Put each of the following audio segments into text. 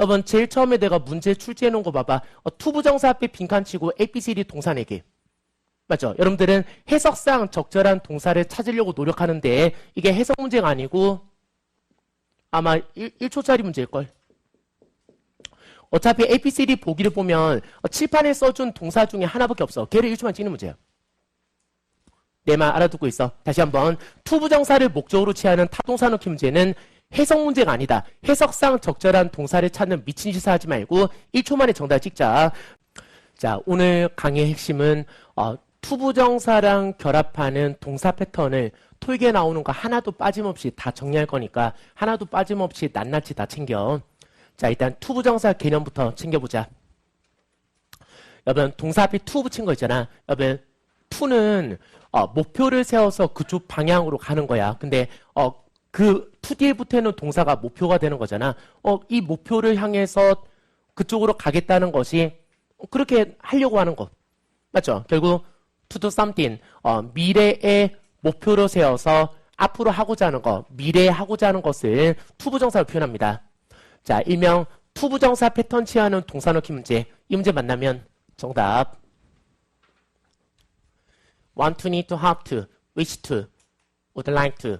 여러분 제일 처음에 내가 문제 출제해 놓은 거 봐봐. 어, 투부정사 앞에 빈칸 치고 ABCD 동사 내기. 맞죠? 여러분들은 해석상 적절한 동사를 찾으려고 노력하는데 이게 해석 문제가 아니고 아마 1, 1초짜리 문제일걸. 어차피 ABCD 보기를 보면 어, 칠판에 써준 동사 중에 하나밖에 없어. 걔를 1초만 찍는 문제야. 내 말 알아듣고 있어. 다시 한번 투부정사를 목적으로 취하는 타동사 넣기 문제는 해석 문제가 아니다. 해석상 적절한 동사를 찾는 미친 짓을 하지 말고 1초 만에 정답 찍자. 자, 오늘 강의의 핵심은 어, 투부정사랑 결합하는 동사 패턴을 토익에 나오는 거 하나도 빠짐없이 다 정리할 거니까 하나도 빠짐없이 낱낱이 다 챙겨. 자, 일단 투부정사 개념부터 챙겨보자. 여러분, 동사 앞에 투 붙인 거 있잖아. 여러분, 투는 어, 목표를 세워서 그쪽 방향으로 가는 거야. 근데 어, 그투 뒤에 붙는 동사가 목표가 되는 거잖아. 어, 이 목표를 향해서 그쪽으로 가겠다는 것이 그렇게 하려고 하는 거. 맞죠? 결국 to do something 어, 미래의 목표로 세워서 앞으로 하고자 하는 것, 미래에 하고자 하는 것을 투부정사로 표현합니다. 자, 일명 투부정사 패턴 취하는 동사 넣기 문제. 이 문제 만나면 정답. want to, need to, have to, wish to, would like to.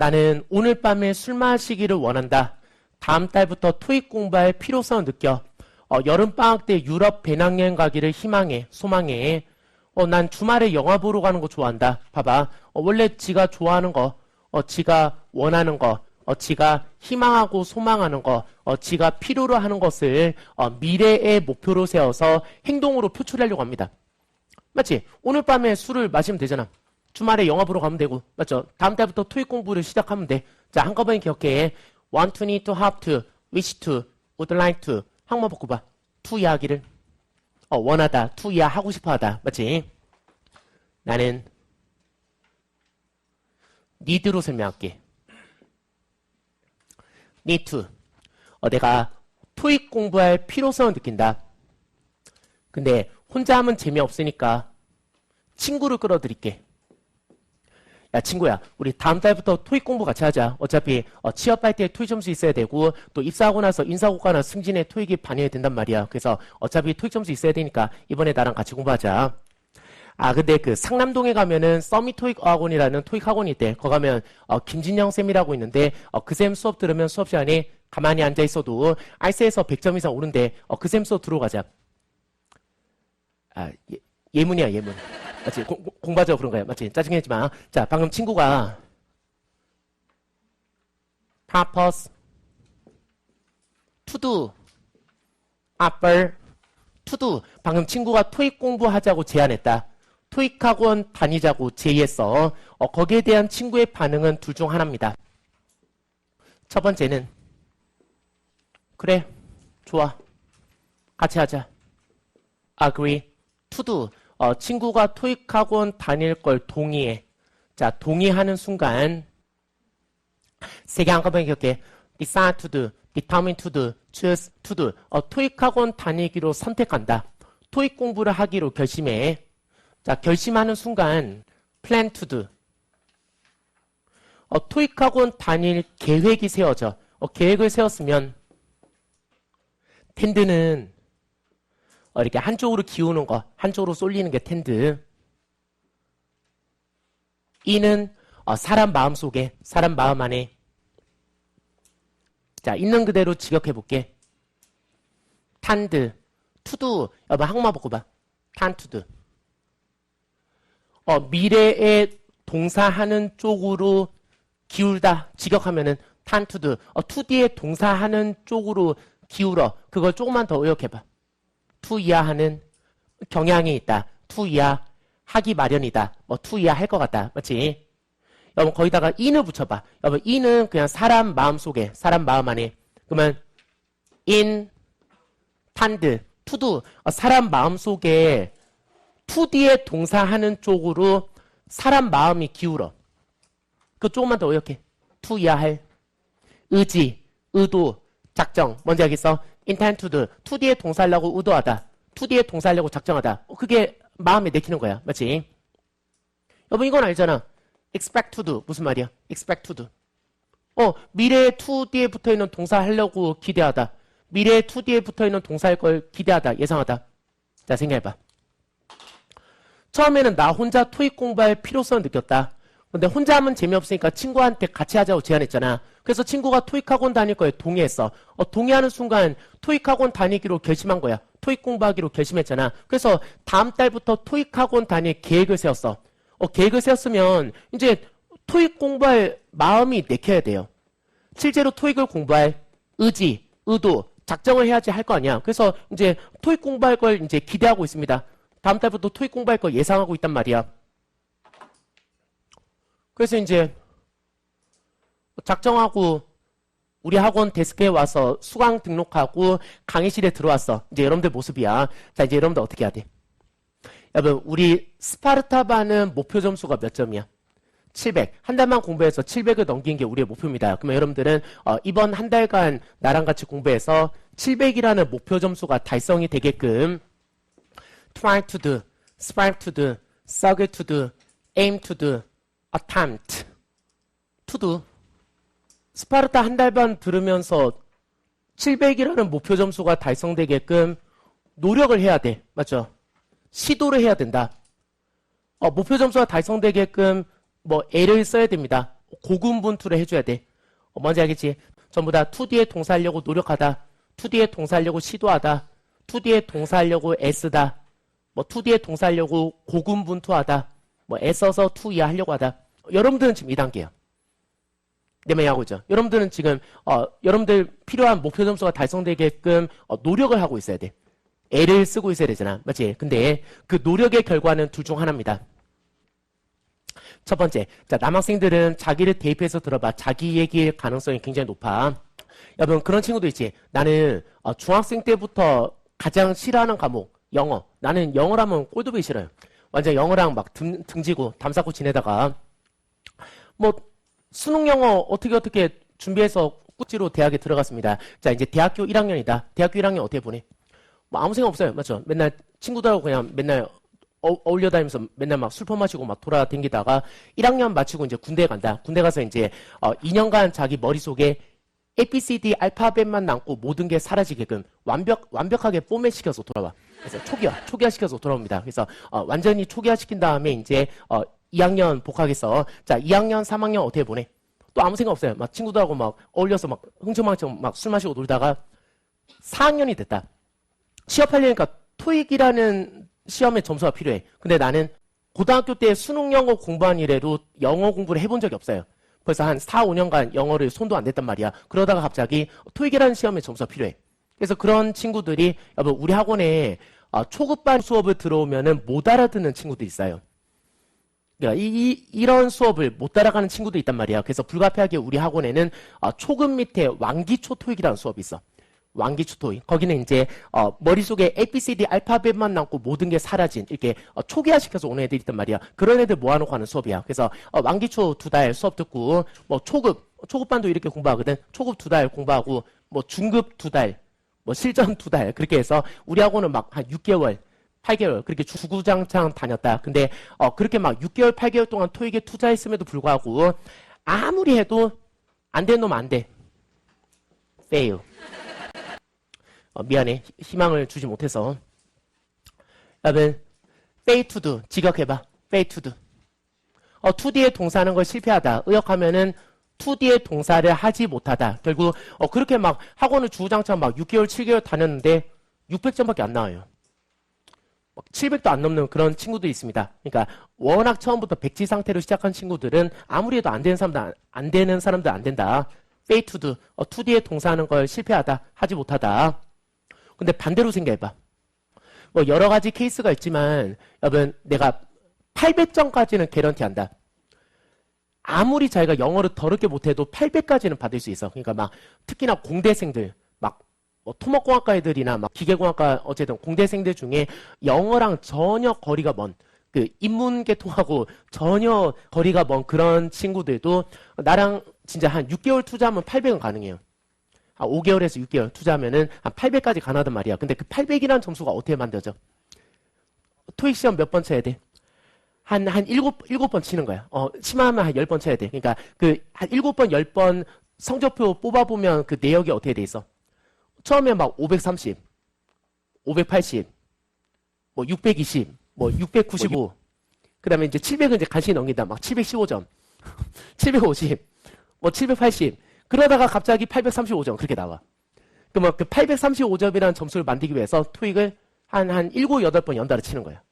나는 오늘 밤에 술 마시기를 원한다. 다음 달부터 토익 공부할 필요성을 느껴. 어, 여름 방학 때 유럽 배낭여행 가기를 희망해, 소망해. 어, 난 주말에 영화 보러 가는 거 좋아한다. 봐봐. 어, 원래 지가 좋아하는 거, 어, 지가 원하는 거, 어, 지가 희망하고 소망하는 거, 어, 지가 필요로 하는 것을 어, 미래의 목표로 세워서 행동으로 표출하려고 합니다. 맞지? 오늘 밤에 술을 마시면 되잖아. 주말에 영화 보러 가면 되고, 맞죠? 다음 달부터 토익 공부를 시작하면 돼. 자, 한꺼번에 기억해. want to, need to, have to, wish to, would like to. 항만 바꿔봐. to 이야기를. 어, 원하다, to 이야 하고 싶어 하다. 맞지? 나는 need로 설명할게. need to. 어, 내가 토익 공부할 필요성을 느낀다. 근데 혼자 하면 재미없으니까 친구를 끌어들일게. 야 친구야 우리 다음 달부터 토익 공부 같이 하자. 어차피 어, 취업할 때 토익 점수 있어야 되고 또 입사하고 나서 인사고과나 승진에 토익이 반영이 된단 말이야. 그래서 어차피 토익 점수 있어야 되니까 이번에 나랑 같이 공부하자. 아 근데 그 상남동에 가면은 서밋 토익 학원이라는 토익 학원이 있대. 거기 가면 어, 김진영 쌤이라고 있는데 어, 그 쌤 수업 들으면 수업 시간에 가만히 앉아 있어도 알세에서 100점 이상 오른데 어, 그 쌤 수업 들어가자. 아 예, 예문이야 예문 맞지? 공, 공부하자 그런 거야. 맞지? 짜증내지 마. 자, 방금 친구가 purpose, to do, apple, to do. 방금 친구가 토익 공부하자고 제안했다. 토익 학원 다니자고 제의했어. 어, 거기에 대한 친구의 반응은 둘 중 하나입니다. 첫 번째는 그래, 좋아. 같이 하자. agree, to do. 어, 친구가 토익 학원 다닐 걸 동의해. 자, 동의하는 순간 세 개 한꺼번에 기억해. decide to do, determine to do, choose to do. 어, 토익 학원 다니기로 선택한다. 토익 공부를 하기로 결심해. 자, 결심하는 순간 plan to do. 어, 토익 학원 다닐 계획이 세워져. 어, 계획을 세웠으면 텐드는 어, 이렇게 한쪽으로 기우는 거, 한쪽으로 쏠리는 게 텐드. 이는 어, 사람 마음 속에, 사람 마음 안에. 자, 있는 그대로 직역해 볼게. 탄드, 투두. 여보, 한국말 보고 봐. 탄투드. 어, 미래에 동사하는 쪽으로 기울다. 직역하면은 탄투드. 어, 투디에 동사하는 쪽으로 기울어. 그걸 조금만 더 의역해봐. 투이하하는 경향이 있다. 투이하 하기 마련이다. 뭐 투이하 할 것 같다. 맞지? 여러분 거기다가 인을 붙여봐. 여러분 인은 그냥 사람 마음 속에 사람 마음 안에 그러면 인 탄드 투두 어, 사람 마음 속에 투디에 동사하는 쪽으로 사람 마음이 기울어. 그 조금만 더 어렵게 투이하 할 의지, 의도, 작정 뭔지 알겠어? 인텐트 투드 투디에 동사하려고 의도하다. 투디에 동사하려고 작정하다. 어, 그게 마음에 내키는 거야. 맞지? 여러분 이건 알잖아. expect to do 무슨 말이야? expect to do 어, 미래에 to 뒤에 붙어 있는 동사 하려고 기대하다. 미래에 to 뒤에 붙어 있는 동사일 걸 기대하다, 예상하다. 자, 생각해봐. 처음에는 나 혼자 토익 공부할 필요성을 느꼈다. 근데 혼자 하면 재미없으니까 친구한테 같이 하자고 제안했잖아. 그래서 친구가 토익 학원 다닐 거에 동의했어. 어, 동의하는 순간 토익 학원 다니기로 결심한 거야. 토익 공부하기로 결심했잖아. 그래서 다음 달부터 토익 학원 다닐 계획을 세웠어. 어, 계획을 세웠으면 이제 토익 공부할 마음이 내켜야 돼요. 실제로 토익을 공부할 의지, 의도, 작정을 해야지 할 거 아니야. 그래서 이제 토익 공부할 걸 이제 기대하고 있습니다. 다음 달부터 토익 공부할 걸 예상하고 있단 말이야. 그래서 이제 작정하고 우리 학원 데스크에 와서 수강 등록하고 강의실에 들어왔어. 이제 여러분들 모습이야. 자, 이제 여러분들 어떻게 해야 돼? 여러분, 우리 스파르타반은 목표 점수가 몇 점이야? 700. 한 달만 공부해서 700을 넘긴 게 우리의 목표입니다. 그러면 여러분들은 어, 이번 한 달간 나랑 같이 공부해서 700이라는 목표 점수가 달성이 되게끔 try to do, strive to do, struggle to do, aim to do, attempt to do. 스파르타 한 달 반 들으면서 700이라는 목표 점수가 달성되게끔 노력을 해야 돼. 맞죠? 시도를 해야 된다. 어, 목표 점수가 달성되게끔 뭐 애를 써야 됩니다. 고군분투를 해줘야 돼. 어, 뭔지 알겠지? 전부 다 2D에 동사하려고 노력하다. 2D에 동사하려고 시도하다. 2D에 동사하려고 애쓰다. 뭐 2D에 동사하려고 고군분투하다. 뭐 애써서 2이 하려고 하다. 여러분들은 지금 2단계야. 내면하고 있죠. 여러분들은 지금 어, 여러분들 필요한 목표 점수가 달성되게끔 어, 노력을 하고 있어야 돼. 애를 쓰고 있어야 되잖아. 맞지? 근데 그 노력의 결과는 둘 중 하나입니다. 첫 번째, 자 남학생들은 자기를 대입해서 들어봐. 자기 얘기일 가능성이 굉장히 높아. 여러분 그런 친구도 있지. 나는 어, 중학생 때부터 가장 싫어하는 과목 영어. 나는 영어라면 꼴도 보기 싫어요. 완전 영어랑 막 등, 등지고 담 쌓고 지내다가 뭐 수능 영어 어떻게 어떻게 준비해서 꾸지로 대학에 들어갔습니다. 자 이제 대학교 1학년이다. 대학교 1학년 어떻게 보내? 뭐 아무 생각 없어요. 맞죠? 맨날 친구들하고 그냥 맨날 어, 울려 다니면서 맨날 막 술 퍼마시고 막 돌아다니다가 1학년 마치고 이제 군대에 간다. 군대 가서 이제 어, 2년간 자기 머릿속에 ABCD 알파벳만 남고 모든 게 사라지게끔 완벽 완벽하게 포맷 시켜서 돌아와. 그래서 초기화, 초기화 시켜서 돌아옵니다. 그래서 어, 완전히 초기화 시킨 다음에 이제 어, 2학년 복학해서 자 2학년, 3학년 어떻게 보내? 또 아무 생각 없어요. 막 친구들하고 막 어울려서 막 흥청망청 막 술 마시고 놀다가 4학년이 됐다. 취업하려니까 토익이라는 시험의 점수가 필요해. 근데 나는 고등학교 때 수능 영어 공부한 이래로 영어 공부를 해본 적이 없어요. 벌써 한 4, 5년간 영어를 손도 안 댔단 말이야. 그러다가 갑자기 토익이라는 시험의 점수가 필요해. 그래서 그런 친구들이 여러분 우리 학원에 어, 초급반 수업을 들어오면은 못 알아듣는 친구들이 있어요. 그러니까 이, 이, 런 수업을 못 따라가는 친구도 있단 말이야. 그래서 불가피하게 우리 학원에는 어, 초급 밑에 왕기초 토익이라는 수업이 있어. 왕기초 토익. 거기는 이제 어, 머릿속에 ABCD 알파벳만 남고 모든 게 사라진 이렇게 어, 초기화시켜서 오는 애들이 있단 말이야. 그런 애들 모아놓고 하는 수업이야. 그래서 어, 왕기초 두 달 수업 듣고 뭐 초급 초급반도 이렇게 공부하거든. 초급 두 달 공부하고 뭐 중급 두 달, 뭐 실전 두 달 그렇게 해서 우리 학원은 막 한 6개월 8개월 그렇게 주구장창 다녔다. 근데 어 그렇게 막 6개월, 8개월 동안 토익에 투자했음에도 불구하고 아무리 해도 안된놈안 돼. fail. 어, 미안해. 희망을 주지 못해서. 여러분, fail to do. 직역해봐. do. 어, 2D의 동사하는 걸 실패하다. 의역하면은 2D의 동사를 하지 못하다. 결국 어, 그렇게 막 학원을 주구장창 막 6개월, 7개월 다녔는데 600점밖에 안 나와요. 700도 안 넘는 그런 친구들이 있습니다. 그러니까 워낙 처음부터 백지 상태로 시작한 친구들은 아무리 해도 안 되는 사람들 안, 안 되는 사람들 안 된다. do. 어, 2D에 동사하는 걸 실패하다. 하지 못하다. 근데 반대로 생각해봐. 뭐 여러 가지 케이스가 있지만 여러분 내가 800점까지는 개런티 한다. 아무리 자기가 영어를 더럽게 못해도 800까지는 받을 수 있어. 그러니까 막 특히나 공대생들 뭐 토목공학과 애들이나 막 기계공학과 어쨌든 공대생들 중에 영어랑 전혀 거리가 먼 그 인문계통하고 전혀 거리가 먼 그런 친구들도 나랑 진짜 한 6개월 투자하면 800은 가능해요. 한 5개월에서 6개월 투자하면은 한 800까지 가능하단 말이야. 근데 그 800이라는 점수가 어떻게 만들어져? 토익 시험 몇 번 쳐야 돼? 한, 한 일곱, 번 치는 거야. 어, 심하면 한 열 번 쳐야 돼. 그러니까 그, 한 일곱 번, 열 번 성적표 뽑아보면 그 내역이 어떻게 돼 있어? 처음에 막 530, 580, 뭐 620, 뭐 695, 그 다음에 이제 700은 이제 간신히 넘긴다. 막 715점, 750, 뭐 780. 그러다가 갑자기 835점 그렇게 나와. 그러면 그 835점이라는 점수를 만들기 위해서 토익을 한, 한 7, 8번 연달아 치는 거야.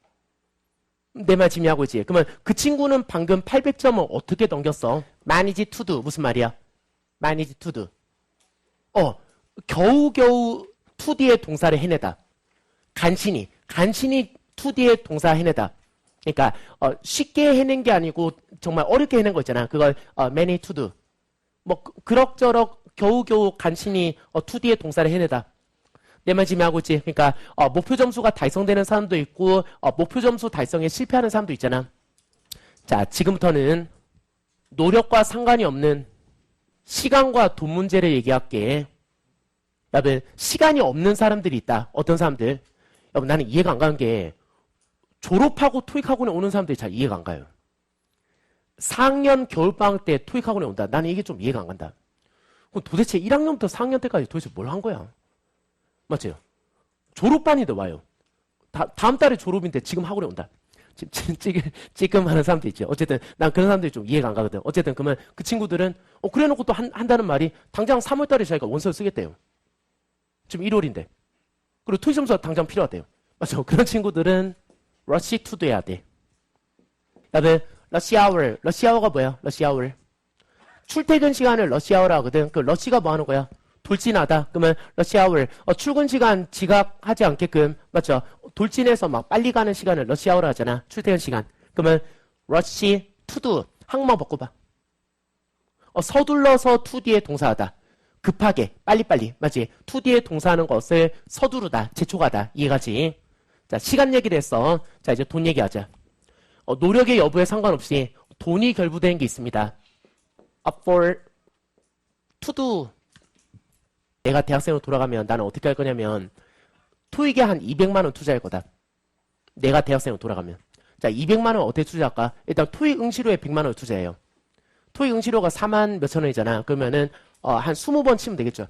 내 말 지금 하고 있지. 그러면 그 친구는 방금 800점을 어떻게 넘겼어? manage to do. 무슨 말이야? manage to do. 어, 겨우겨우 2D의 동사를 해내다. 간신히, 간신히 2D의 동사 해내다. 그러니까 어, 쉽게 해낸 게 아니고 정말 어렵게 해낸 거 있잖아. 그걸 어, manage to do. 뭐 그- 그럭저럭 겨우겨우 간신히 어, 2D의 동사를 해내다. 내말 지금 하고 있지. 그러니까 어, 목표 점수가 달성되는 사람도 있고 어, 목표 점수 달성에 실패하는 사람도 있잖아. 자, 지금부터는 노력과 상관이 없는 시간과 돈 문제를 얘기할게. 여러분, 시간이 없는 사람들이 있다. 어떤 사람들? 여러분, 나는 이해가 안 가는 게 졸업하고 토익학원에 오는 사람들이 잘 이해가 안 가요. 4학년 겨울방학 때 토익학원에 온다. 나는 이게 좀 이해가 안 간다. 그럼 도대체 1학년부터 4학년 때까지 도대체 뭘 한 거야? 맞죠? 졸업반이도 와요. 다, 다음 달에 졸업인데 지금 학원에 온다. 지금, 지금 하는 사람도 있죠. 어쨌든, 난 그런 사람들이 좀 이해가 안 가거든. 어쨌든, 그러면 그 친구들은, 어, 그래 놓고 또 한, 한다는 말이, 당장 3월 달에 자기가 원서를 쓰겠대요. 지금 1월인데. 그리고 토익 점수가 당장 필요하대요. 맞죠? 그런 친구들은, 러시 투도 해야 돼. 그 다음에, 러시아워. 러시아워가 뭐야? 러시아워. 출퇴근 시간을 러시아워라 하거든. 그 러시가 뭐 하는 거야? 돌진하다. 그러면 러시아워. 어, 출근 시간 지각하지 않게끔 맞죠? 돌진해서 막 빨리 가는 시간을 러시아워라 하잖아. 출퇴근 시간. 그러면 러시 투두 항목 바꿔봐. 어, 서둘러서 투디에 동사하다. 급하게 빨리빨리 맞지? 투디에 동사하는 것을 서두르다, 재촉하다 이해가지? 자 시간 얘기를 했어. 자 이제 돈 얘기하자. 어, 노력의 여부에 상관없이 돈이 결부되는 게 있습니다. up for to do. 내가 대학생으로 돌아가면 나는 어떻게 할 거냐면 토익에 한 200만 원 투자할 거다. 내가 대학생으로 돌아가면. 자, 200만 원 어떻게 투자할까? 일단 토익 응시료에 100만 원을 투자해요. 토익 응시료가 4만 몇천 원이잖아. 그러면은 어, 한 20번 치면 되겠죠.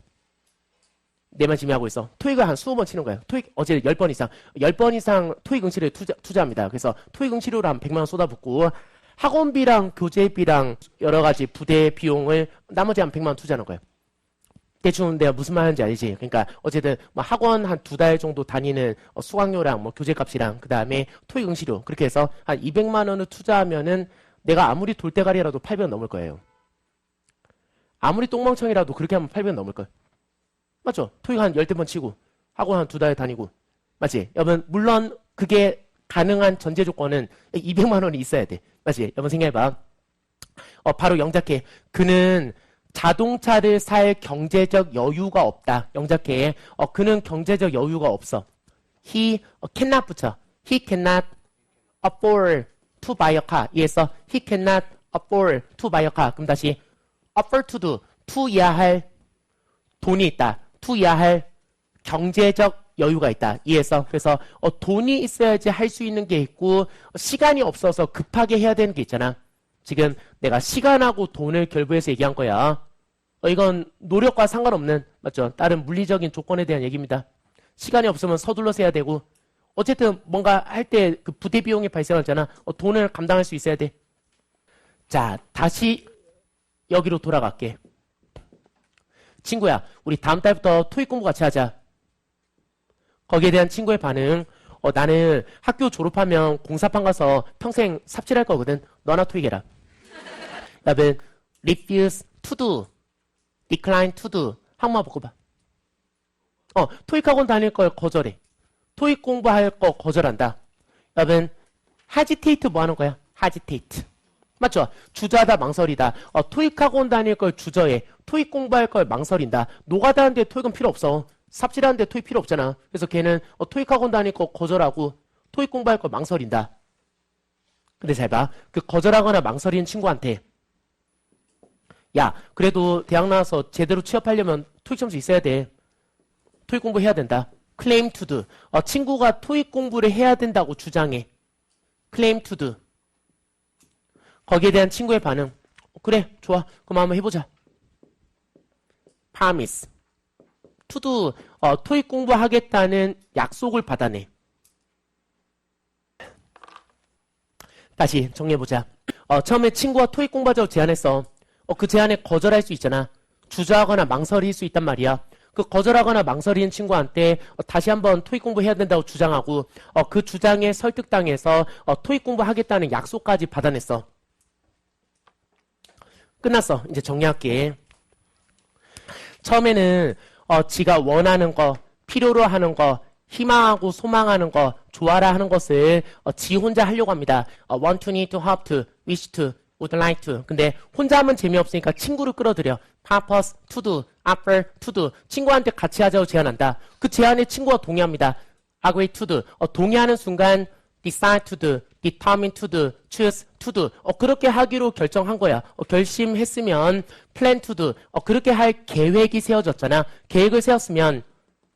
내말 지금 하고 있어. 토익을 한 20번 치는 거예요. 토익 어제 10번 이상, 10번 이상 토익 응시료에 투자, 투자합니다. 그래서 토익 응시료로 한 100만 원 쏟아붓고 학원비랑 교재비랑 여러 가지 부대 비용을 나머지 한 100만 원 투자하는 거예요. 대충 내가 무슨 말 하는지 알지? 그러니까 어쨌든 뭐 학원 한 두 달 정도 다니는 어, 수강료랑 뭐 교재값이랑 그 다음에 토익 응시료 그렇게 해서 한 200만 원을 투자하면은 내가 아무리 돌대가리라도 800원 넘을 거예요. 아무리 똥멍청이라도 그렇게 하면 800원 넘을 거예요. 맞죠? 토익 한 열대 번 치고 학원 한 두 달 다니고 맞지? 여러분 물론 그게 가능한 전제 조건은 200만 원이 있어야 돼. 맞지? 여러분 생각해봐. 어 바로 영작해. 그는 자동차를 살 경제적 여유가 없다. 영작해. 어 그는 경제적 여유가 없어. He cannot 붙여. He cannot afford to buy a car. 이해했어? He cannot afford to buy a car. 그럼 다시 afford to do. to야 할 돈이 있다. to야 할 경제적 여유가 있다. 이해했어? 그래서 어, 돈이 있어야지 할 수 있는 게 있고 어, 시간이 없어서 급하게 해야 되는 게 있잖아. 지금 내가 시간하고 돈을 결부해서 얘기한 거야. 어, 이건 노력과 상관없는 맞죠? 다른 물리적인 조건에 대한 얘기입니다. 시간이 없으면 서둘러서 해야 되고 어쨌든 뭔가 할 때 그 부대 비용이 발생하잖아. 어, 돈을 감당할 수 있어야 돼. 자, 다시 여기로 돌아갈게. 친구야, 우리 다음 달부터 토익 공부 같이 하자. 거기에 대한 친구의 반응. 어, 나는 학교 졸업하면 공사판 가서 평생 삽질할 거거든. 너나 토익해라. 여러분, refuse to do, decline to do. 한번 바꿔봐. 어, 토익 학원 다닐 걸 거절해. 토익 공부할 거 거절한다. 여러분, hesitate 뭐 하는 거야? hesitate. 맞죠? 주저하다 망설이다. 어, 토익 학원 다닐 걸 주저해. 토익 공부할 걸 망설인다. 노가다 하는데 토익은 필요 없어. 삽질하는데 토익 필요 없잖아. 그래서 걔는 어, 토익 학원 다닐 거 거절하고 토익 공부할 걸 망설인다. 근데 잘 봐. 그 거절하거나 망설이는 친구한테 야, 그래도 대학 나와서 제대로 취업하려면 토익 점수 있어야 돼. 토익 공부해야 된다. claim to do. 어, 친구가 토익 공부를 해야 된다고 주장해. claim to do. 거기에 대한 친구의 반응. 어, 그래, 좋아. 그럼 한번 해보자. promise. do, 어, 토익 공부하겠다는 약속을 받아내. 다시 정리해보자. 어, 처음에 친구가 토익 공부하자고 제안했어. 어, 그 제안에 거절할 수 있잖아. 주저하거나 망설일 수 있단 말이야. 그 거절하거나 망설이는 친구한테 어, 다시 한번 토익 공부해야 된다고 주장하고 어, 그 주장에 설득당해서 어, 토익 공부하겠다는 약속까지 받아냈어. 끝났어. 이제 정리할게. 처음에는 어, 지가 원하는 거, 필요로 하는 거, 희망하고 소망하는 거, 좋아라 하는 것을 어, 지 혼자 하려고 합니다. 어, want to, need to, hope to, wish to, would like to. 근데 혼자 하면 재미없으니까 친구를 끌어들여. purpose, to do, offer, to do. 친구한테 같이 하자고 제안한다. 그 제안에 친구가 동의합니다. agree to do. 어, 동의하는 순간 decide to do, determine to do, choose to do. 어, 그렇게 하기로 결정한 거야. 어, 결심했으면 plan to do. 어, 그렇게 할 계획이 세워졌잖아. 계획을 세웠으면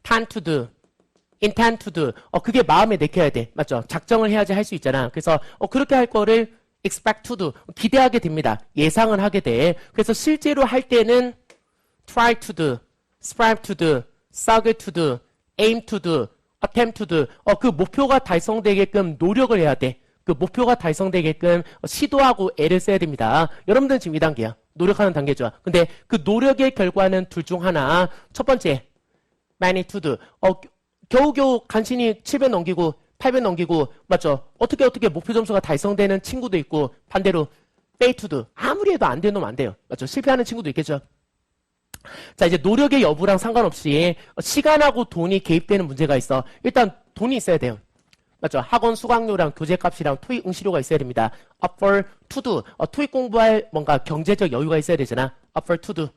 plan to do, intend to do. 어, 그게 마음에 내켜야 돼. 맞죠? 작정을 해야지 할 수 있잖아. 그래서 어, 그렇게 할 거를 expect to do. 기대하게 됩니다. 예상을 하게 돼. 그래서 실제로 할 때는 try to do, strive to do, struggle to do, aim to do, attempt to do. 어, 그 목표가 달성되게끔 노력을 해야 돼. 그 목표가 달성되게끔 시도하고 애를 써야 됩니다. 여러분들은 지금 2단계야. 노력하는 단계죠. 근데 그 노력의 결과는 둘 중 하나. 첫 번째, magnitude. 어, 겨우겨우 간신히 7배 넘기고 8배 넘기고 맞죠? 어떻게 어떻게 목표 점수가 달성되는 친구도 있고 반대로 페이투드 아무리 해도 안 되는 놈 안 돼요. 맞죠? 실패하는 친구도 있겠죠. 자 이제 노력의 여부랑 상관없이 시간하고 돈이 개입되는 문제가 있어. 일단 돈이 있어야 돼요. 맞죠? 학원 수강료랑 교재값이랑 토익 응시료가 있어야 됩니다. up for to do. 어, 토익 공부할 뭔가 경제적 여유가 있어야 되잖아. up for to do.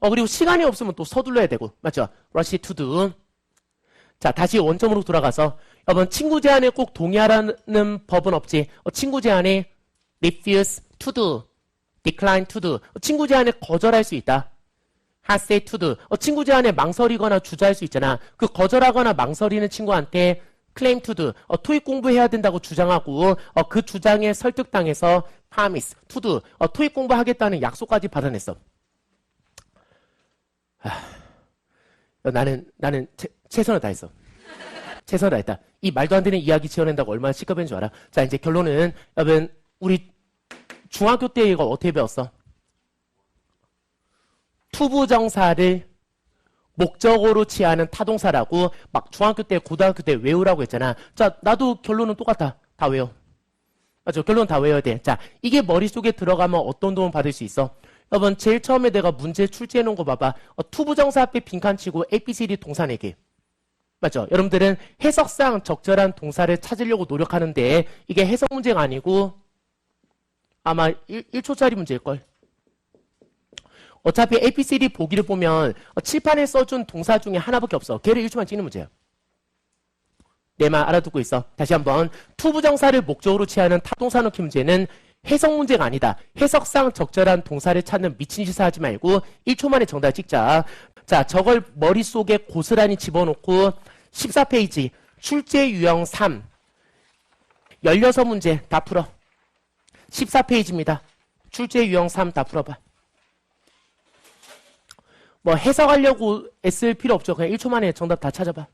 어, 그리고 시간이 없으면 또 서둘러야 되고. 맞죠? rush to do. 자, 다시 원점으로 돌아가서 여러분 친구 제안에 꼭 동의하라는 법은 없지. 어, 친구 제안에 refuse to do, decline to do. 어, 친구 제안에 거절할 수 있다. To do. 어, 친구 제안에 망설이거나 주저할 수 있잖아. 그 거절하거나 망설이는 친구한테 claim to do. 어, 토익 공부해야 된다고 주장하고 어, 그 주장에 설득당해서 promise to do. 어, 토익 공부하겠다는 약속까지 받아냈어. 하, 어, 나는 나는 최, 최선을 다했어. 최선을 다했다. 이 말도 안 되는 이야기 지어낸다고 얼마나 시급한 줄 알아? 자, 이제 결론은, 여러분, 우리 중학교 때 이거 어떻게 배웠어? 투부정사를 목적으로 취하는 타동사라고 막 중학교 때, 고등학교 때 외우라고 했잖아. 자, 나도 결론은 똑같아. 다 외워. 맞죠? 결론 다 외워야 돼. 자, 이게 머릿속에 들어가면 어떤 도움 받을 수 있어? 여러분, 제일 처음에 내가 문제 출제해 놓은 거 봐봐. 어, 투부정사 앞에 빈칸 치고 ABCD 동사 내기. 맞죠? 여러분들은 해석상 적절한 동사를 찾으려고 노력하는데 이게 해석 문제가 아니고 아마 1, 1초짜리 문제일걸. 어차피 ABCD 보기를 보면 어, 칠판에 써준 동사 중에 하나밖에 없어. 걔를 1초만 찍는 문제야. 내 말 알아듣고 있어. 다시 한번 투부정사를 목적으로 취하는 타동사 넣기 문제는 해석 문제가 아니다. 해석상 적절한 동사를 찾는 미친 짓을 하지 말고 1초 만에 정답 찍자. 자, 저걸 머릿속에 고스란히 집어넣고 14페이지 출제 유형 3 16문제 다 풀어. 14페이지입니다. 출제 유형 3 다 풀어봐. 뭐 해석하려고 애쓸 필요 없죠. 그냥 1초 만에 정답 다 찾아봐.